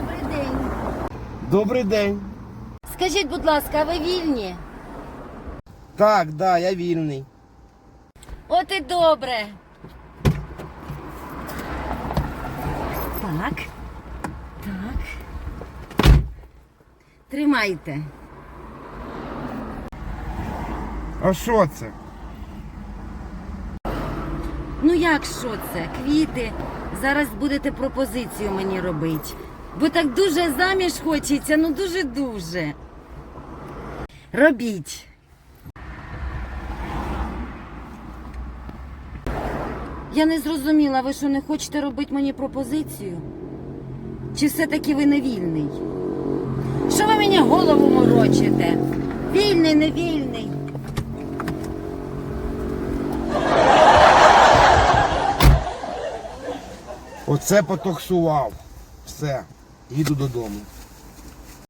Добрий день. Добрий день. Скажіть, будь ласка, а ви вільні? Так, да, я вільний. От і добре. Так. Так. Тримайте. А що це? Ну як що це? Квіти. Зараз будете пропозицію мені робити. Бо так дуже заміж хочеться, ну дуже-дуже. Робіть. Я не зрозуміла, ви що не хочете робити мені пропозицію? Чи все-таки ви не вільний? Що ви мені голову морочите? Вільний, не вільний. Оце потоксував. Все, їду додому.